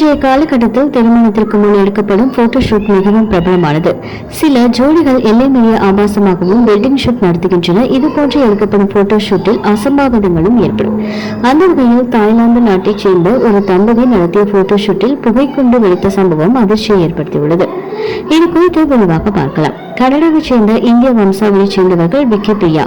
இன்றைய காலகட்டத்தில் திருமணத்திற்கு முன் எடுக்கப்படும் போட்டோ ஷூட் மிகவும் பிரபலமானது. சில ஜோடிகள் எல்லை மீறிய ஆபாசமாகவும் வெட்டிங் ஷூட் நடத்துகின்றன. இது போன்று எடுக்கப்படும் போட்டோஷூட்டில் அசம்பாவிதங்களும் ஏற்படும். அந்த வகையில் தாய்லாந்து நாட்டைச் சேர்ந்த ஒரு தம்பதி நடத்திய போட்டோ ஷூட்டில் புகைக்குண்டு வெடித்த சம்பவம் அதிர்ச்சியை ஏற்படுத்தியுள்ளது. இது குறித்து விரிவாக பார்க்கலாம். கனடாவைச் சேர்ந்த இந்திய வம்சாவளியைச் சேர்ந்தவர்கள் விக்கி பிரியா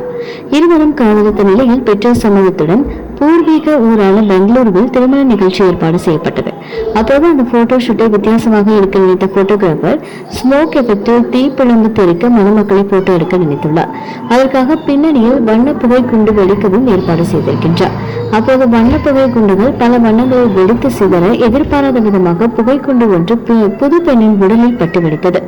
இருவரும் காதலித்த நிலையில் பெற்றோர் சம்மதத்துடன் பூர்வீக ஊரான பெங்களூருவில் திருமண நிகழ்ச்சி ஏற்பாடு செய்யப்பட்டது. அப்போது அந்த ஃபோட்டோ ஷூட்டை வித்தியாசமாக எடுக்க நினைத்த ஃபோட்டோகிராஃபர் ஸ்மோக் எஃபெக்டில் தீப்பிழம்பு தெரிக்க மணமக்களை ஃபோட்டோ எடுக்க நினைத்துள்ளார். அதற்காக பின்னணியில் வண்ணப்புகை குண்டு வெடிக்கவும் ஏற்பாடு செய்திருக்கின்றார். அப்போது வண்ணப்புகை குண்டுகள் பல வண்ணங்களில் வெடித்து சிதற எதிர்பாராத விதமாக புகைக்குண்டு ஒன்று புது பெண்ணின் உடலில் பட்டு வெடித்தது.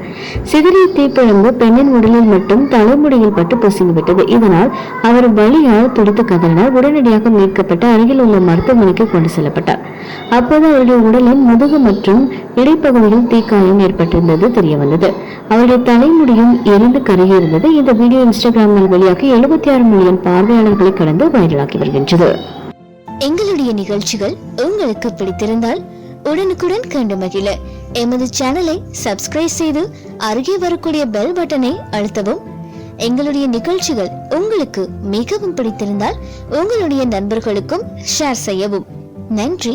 சிதறிய தீப்பிழம்பு பெண்ணின் உடலில் மட்டும் தலைமுடியில் பட்டு பொசுங்கிவிட்டது இதனால் அவர் வழியால் துடித்து கதறினார். உடனடியாக மீட்கப்பட்டு அருகில் உள்ள மருத்துவமனைக்கு கொண்டு செல்லப்பட்டார். அப்போது அவருடைய உடலின் முதுகு மற்றும் இடைப்பகுதியில் தீக்காயம் ஏற்பட்டிருந்தது தெரிய வந்தது அவருடைய தலைமுடியும் எரிந்து கருகியிருந்தது இந்த வீடியோ இன்ஸ்டாகிராமில் வெளியாக எழுபத்தி ஆறு மில்லியன் பார்வையாளர்களை கடந்து வைரலாகி வருகின்றது. எங்களுடைய நிகழ்ச்சிகள் உங்களுக்கு பிடித்திருந்தால் உடனுக்குடன் கண்டு மகிழ. எமது சேனலை சப்ஸ்கிரைப் செய்து அருகே வரக்கூடிய பெல் பட்டனை அழுத்தவும். எங்களுடைய நிகழ்ச்சிகள் உங்களுக்கு மிகவும் பிடித்திருந்தால் உங்களுடைய நண்பர்களுக்கும் ஷேர் செய்யவும். நன்றி.